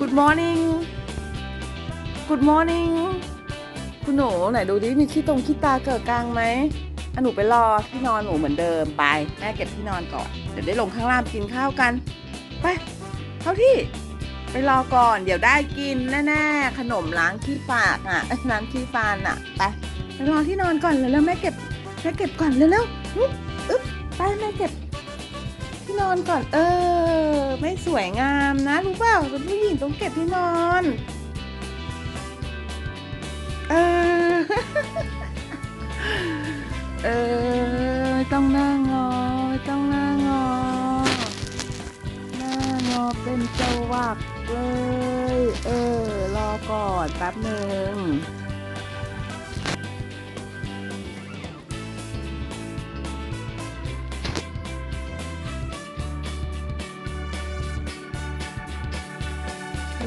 Good morning Good morning คุณหนูไหนดูดิมีขี้ตรงขี้ตาเกิดกลางไหมอะหนูไปรอที่นอนหนูเหมือนเดิมไปแม่เก็บที่นอนก่อนเดี๋ยวได้ลงข้างล่างกินข้าวกัน ไปเข้าที่ ไปรอก่อน เดี๋ยวได้กินแน่ๆขนมล้างขี้ปากอะล้างขี้ฟันอะไปไปรอที่นอนก่อนเร็วๆแม่เก็บแม่เก็บก่อนเร็วๆอึ๊บไปแม่เก็บ นอนก่อน เออ ไม่สวยงามนะ รู้เปล่าเป็นผู้หญิงต้องเก็บที่นอน เออ เออไม่ต้องหน้างอไม่ต้องหน้างอ หน้างอเป็นจวักเลย เออ รอก่อนแป๊บหนึ่ง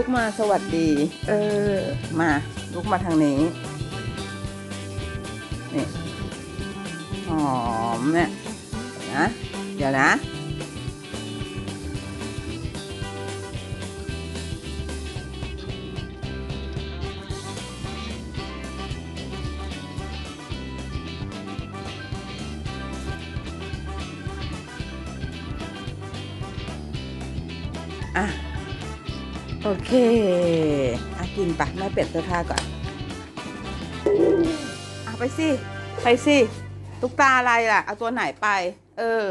ลุกมาสวัสดี เออ มาลุกมาทางนี้ นี่หอมเนี่ยนะ เดี๋ยวนะอะ โอเคอากินปะแม่เปลี่ยนเสื้อผ้าก่อนเอาไปสิ ไปสิตุ๊กตาอะไรล่ะ เอาตัวไหนไป เออ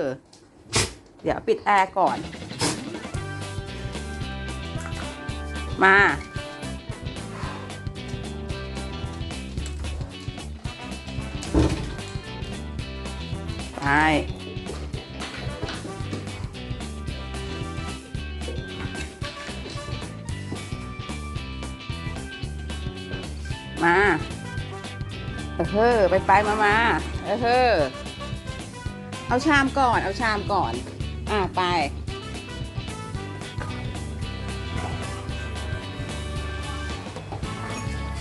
เดี๋ยวปิดแอร์ก่อน มา ไป มาเออเฮ้อไปไปมามาเออเฮ้อเอาชามก่อน เอาชามก่อน อะไป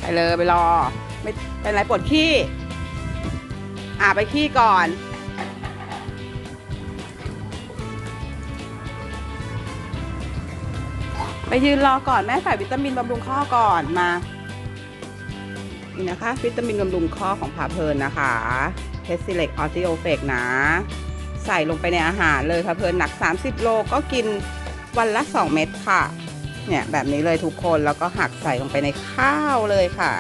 ไปเลยไปรอ ไม่เป็นไรปวดขี้ อะไปขี้ก่อนไปยืนรอก่อนแม่ใส่วิตามินบำรุงข้อก่อนมา นี่นะคะ วิตามินบำรุงข้อของผาเพลินนะคะเทสซิเล็กออติโอเฟกนะ ใส่ลงไปในอาหารเลยผาเพลินหนัก 30 โลก็กินวันละ 2 เม็ดค่ะ เนี่ยแบบนี้เลยทุกคนแล้วก็หักใส่ลงไปในข้าวเลยค่ะ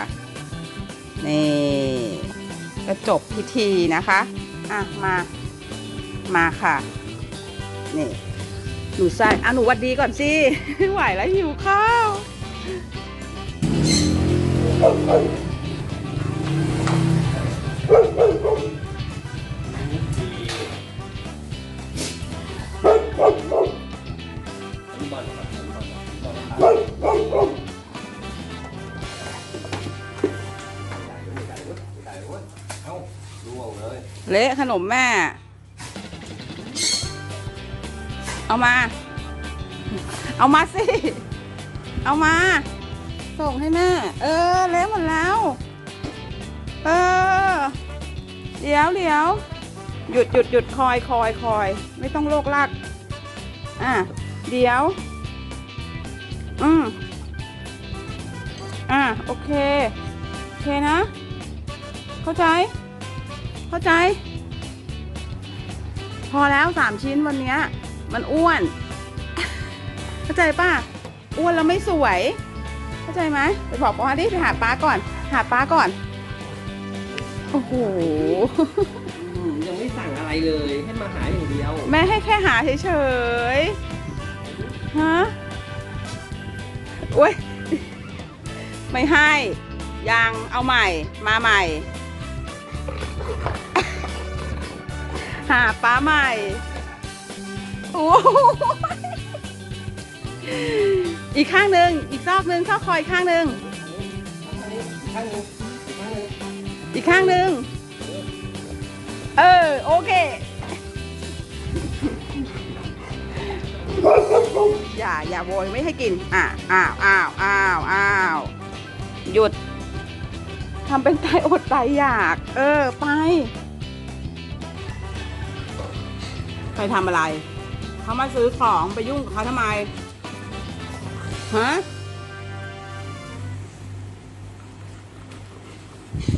นี่ก็จบพิธีนะคะ อะ มา มาค่ะ นี่ หนูใส่อะหนูวัดดีก่อนสิไม่ไหวแล้วหิวข้าว เละขนมแม่ เอามา เอามาสิ เอามา ส่งให้แม่ เออ เละหมดแล้ว เออ เดี๋ยวเดี๋ยวหยุดหยุดหยุดคอยคอยคอย ไม่ต้องโลกลากอะเดี๋ยว อืมอะโอเค โอเคนะ เข้าใจ เข้าใจ พอแล้วสามชิ้นวันนี้มันอ้วน เข้าใจป่ะ อ้วนแล้วไม่สวย เข้าใจไหมไปบอกป้าดิไปหาป้าก่อน หาป้าก่อน โอ้โห อืมยังไม่สั่งอะไรเลย ให้มาหาอย่างเดียว แม่ให้แค่หาเฉยๆ ฮะโอ้ย ไม่ให้ ยังเอาใหม่ มาใหม่ หาป้าใหม่ โอ้โหอีกข้างหนึ่ง อีกซอกหนึ่งซอกคอยข้างหนึ่ง ข้างหนึงข้างหนึง อีกข้างหนึ่งเออ โอเค อย่า อย่าโวย ไม่ให้กิน อะอ้าวอ้าวอ้าวอ้าวหยุดทำเป็นตายอดตายอยาก เออ ไป ไปทำอะไร เขามาซื้อของไปยุ่งกับเขาทำไม ฮะ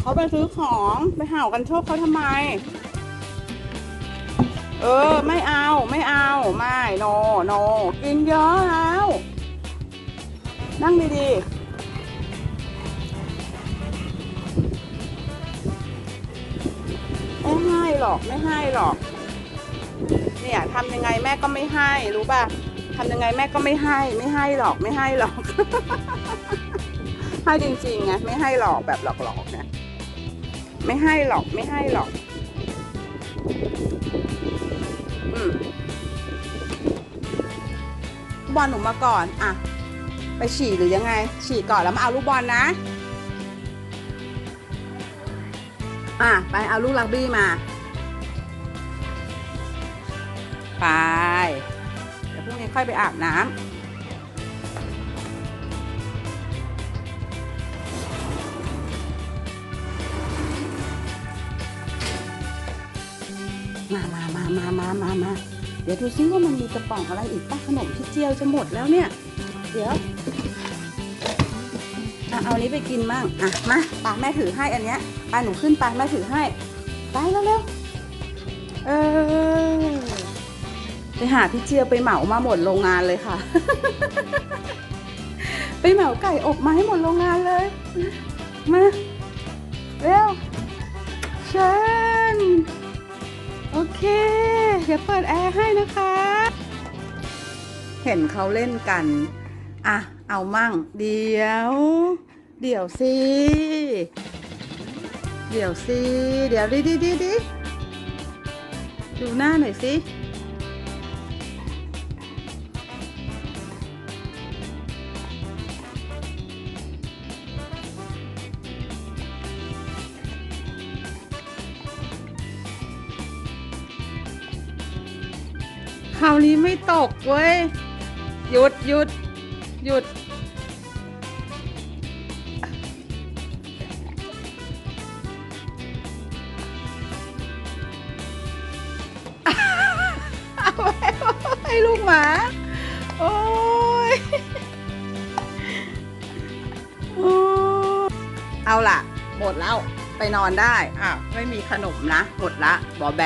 เขาไปซื้อของไปเห่ากันโชคเขาทำไม เออ ไม่เอาไม่เอาไม่โนโนกินเยอะแล้ว นั่งดีๆไม่ให้หรอกไม่ให้หรอก เนี่ยทำยังไงแม่ก็ไม่ให้รู้ป่ะทำยังไงแม่ก็ไม่ให้ ไม่ให้หรอกไม่ให้หรอกให้จริงๆไงไม่ให้หลอกแบบหลอกๆนะ ไม่ให้หรอกไม่ให้หรอก อืมลูกบอลหนูมาก่อน อะ ไปฉี่หรือยังไง ฉี่ก่อนแล้วมาเอาลูกบอลนะ อะ ไปเอาลูกรักบี้มา ไป เดี๋ยวพรุ่งนี้ค่อยไปอาบน้ำ มามามามามามามาเดี๋ยวดูซิว่ามันมีกระป๋องอะไรอีกป้าขนมที่เจียวจะหมดแล้วเนี่ย เดี๋ยวอเอาอันนี้ไปกินมั่งอะมาป้าแม่ถือให้อันเนี้ยป้าหนูขึ้นไปแม่ถือให้ ไปแล้วเร็วๆเออไปหาพี่เจียวไปเหมามาหมดโรงงานเลยค่ะ ไปเหมาไก่อบมาให้หมดโรงงานเลย มา เร็ว ดี๋ยวเปิดแอร์ให้นะคะ เห็นเขาเล่นกัน อะ เอามั่ง เดี๋ยว เดี๋ยวสิ เดี๋ยวสิ เดี๋ยวดิดิดิดิดูหน้าหน่อยสิ คราวนี้ไม่ตกเว้ย หยุดหยุดหยุด เอาไว้ให้ลูกหมา โอ้ย เอาล่ะ หมดแล้ว ไปนอนได้ อะ ไม่มีขนมนะ หมดละ บอแบ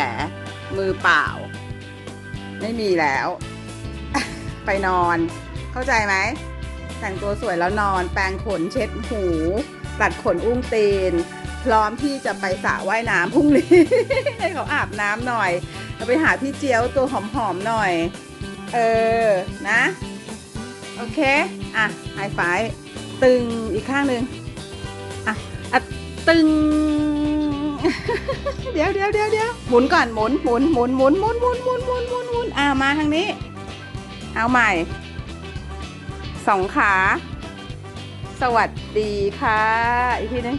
มือเปล่า ไม่มีแล้ว ไปนอน เข้าใจไหม แต่งตัวสวยแล้วนอน แปรงขนเช็ดหูตัดขนอุ้งตีน พร้อมที่จะไปสระว่ายน้ำพรุ่งนี้ให้เขาอาบน้ำหน่อยเราไปหาพี่เจียวตัวหอมๆหน่อย เออ นะ โอเค อะไฮไฟตึงอีกข้างหนึ่งอะอะตึง เดี๋ยวเดี๋ยวเดี๋ยวเดี๋ยวหมุนก่อนหมุนหมุนหมุนหมุนหมุนหมุนหมุนหมุนหมุนหมุนอ่ามาทางนี้ เอาใหม่สองขา สวัสดีค่ะ อีกทีหนึง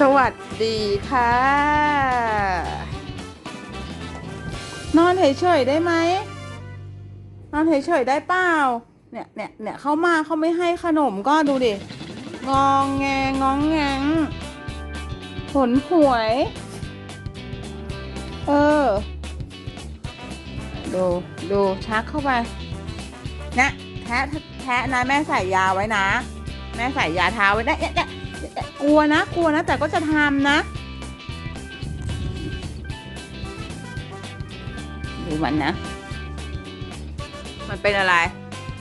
สวัสดีค่ะ นอนเฉยๆได้ไหมนอนเฉยๆได้เปล่าเนี่ยเนี่ยเนี่ยเขามาเขาไม่ให้ขนมก็ดูดิงองแงงองแงง ผลหวย เออ ดู ดูชักเข้าไป นะแทะแทะนะแม่ใส่ยาไว้นะ แม่ใส่ยาทาไว้นะเนี่ยเนี่ยเนี่ยกลัวนะ กลัวนะ แต่ก็จะทำนะ ดูมันนะ มันเป็นอะไร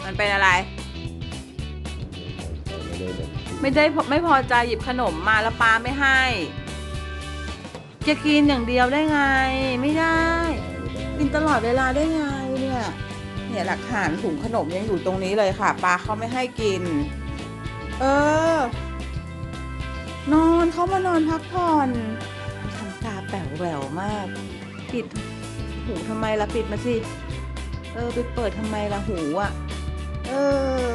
มันเป็นอะไร ไม่ได้ไม่พอใจหยิบขนมมาแล้วป้าไม่ให้ จะกินอย่างเดียวได้ไง ไม่ได้ กินตลอดเวลาได้ไงเนี่ยเนี่ยหลักฐานถุงขนมยังอยู่ตรงนี้เลยค่ะปลาเขาไม่ให้กิน เออ นอนเขามานอนพักผ่อนทำตาแป๋วแหววมาก ปิดหูทำไมล่ะปิดมาสิ เออไปเปิดทำไมล่ะหูอะ เออ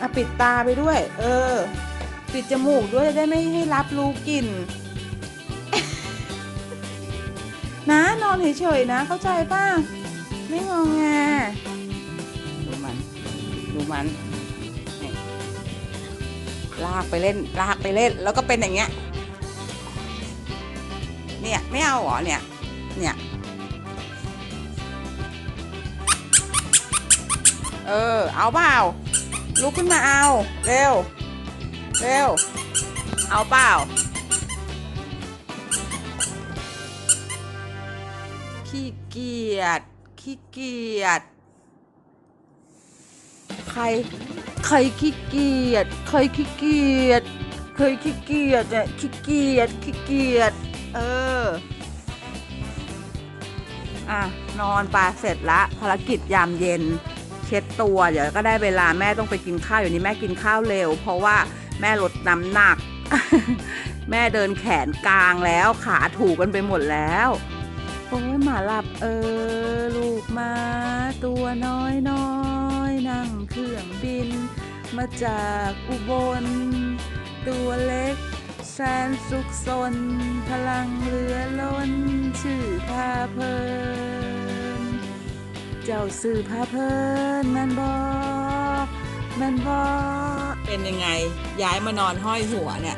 อะปิดตาไปด้วย เออ ปิดจมูกด้วยจะได้ไม่ให้รับรู้กลิ่น นะนอนเฉยๆนะ เข้าใจป่ะ ไม่งองแงดูมัน ดูมันลากไปเล่น ลากไปเล่น แล้วก็เป็นอย่างเงี้ย เนี่ย ไม่เอาเหรอเนี่ย เนี่ย เออ เอาเปล่าลุกขึ้นมาเอา เร็ว เร็ว เอาเปล่า ขี้เกียจ ขี้เกียจ ใคร ใครขี้เกียจ ใครขี้เกียจ ใครขี้เกียจเนี่ยขี้เกียจ ขี้เกียจ เออ อะ นอนไปเสร็จละ ภารกิจยามเย็นเช็ดตัว เดี๋ยวก็ได้เวลาแม่ต้องไปกินข้าวอยู่นี้แม่กินข้าวเร็ว เพราะว่า แม่ลดน้ำหนัก แม่เดินแขนกลางแล้วขาถูกกันไปหมดแล้วโอ้ยหมาหลับเออ ลูกมา ตัวน้อยน้อยนั่งเครื่องบิน มาจากอุบล ตัวเล็กแสนสุขสน พลังเหลือล้น ชื่อพาเพลิน เจ้าสื่อพาเพลินแมันบอกแมันบอก เป็นยังไง ย้ายมานอนห้อยหัวเนี่ย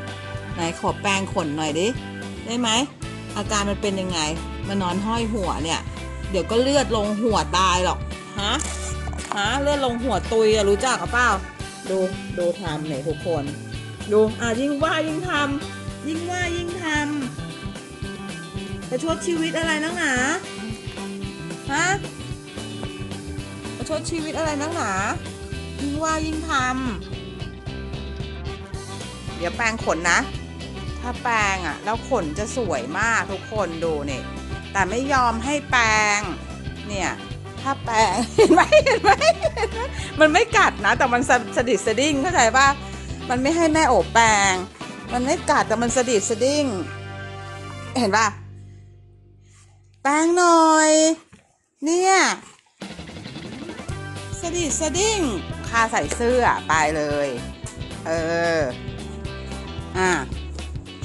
ไหนขอแปรงขนหน่อยดิได้ไหมอาการมันเป็นยังไง มานอนห้อยหัวเนี่ย เดี๋ยวก็เลือดลงหัวตายหรอกฮะฮะเลือดลงหัวตุยอะรู้จักกับเปล่าดูดูทำเนี่ยทุกคนดูอะยิ่งว่ายิ่งทำยิ่งว่ายิ่งทำจะชดชีวิตอะไรนักหนาฮะจะชดชีวิตอะไรนักหนายิ่งว่ายิ่งทำ เดี๋ยวแปรงขนนะ ถ้าแปรงอะ แล้วขนจะสวยมากทุกคนดูเนี่ย แต่ไม่ยอมให้แปรงเนี่ย ถ้าแปรงเห็นไหมเห็นไหมมันไม่กัดนะ แต่มันสสะดิดสะดิ้งเข้าใจป่ะมันไม่ให้แม่โอบแปรงมันไม่กัดแต่มันสะดิดสะดิ้ง เห็นป่ะแปรงหน่อย เนี่ยสะดิดสะดิ้งคาใส่เสื้อไปเลย เออ อะ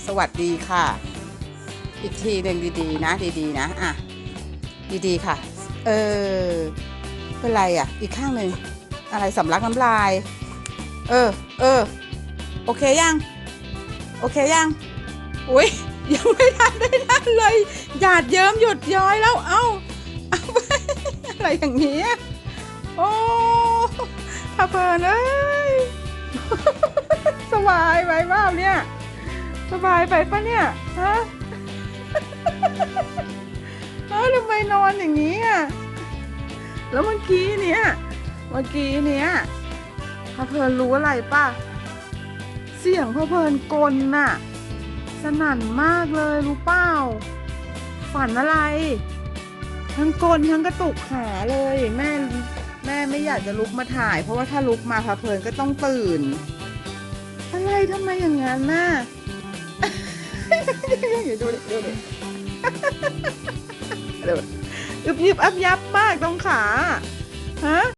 สวัสดีค่ะ อีกทีหนึ่งดีๆ นะ ดีๆ นะ อะ ดีๆ ค่ะ เออ เป็นไรอะ อีกข้างหนึ่งอะไรสำลักน้ำลาย เออ เออ โอเคยัง โอเคยัง อุ้ยยังไม่ทันได้นั่นเลย หยาดเยิ้มหยดย้อยแล้ว เอ้าเอาอะไรอย่างนี้ โอ้พาเพลินเอ้ย บายไปเปล่าเนี่ย สบายไปปะเนี่ยฮะเฮ้ยทำไมนอนอย่างนี้อะแล้วเมื่อกี้เนี่ยเมื่อกี้เนี่ยพะเพลินรู้อะไรป่ะ เสียงพะเพลินกลน่ะ สนั่นมากเลยรู้เปล่า ฝันอะไร ทั้งกลทั้งกระตุกขาเลยแม่แม่ไม่อยากจะลุกมาถ่าย เพราะว่าถ้าลุกมาพะเพลินก็ต้องตื่น อะไรทำไมอย่างนั้นน่ะอยู่ดูดิดูดิเดี๋ยวอึบยิบอับยับมากตรงขา ฮะ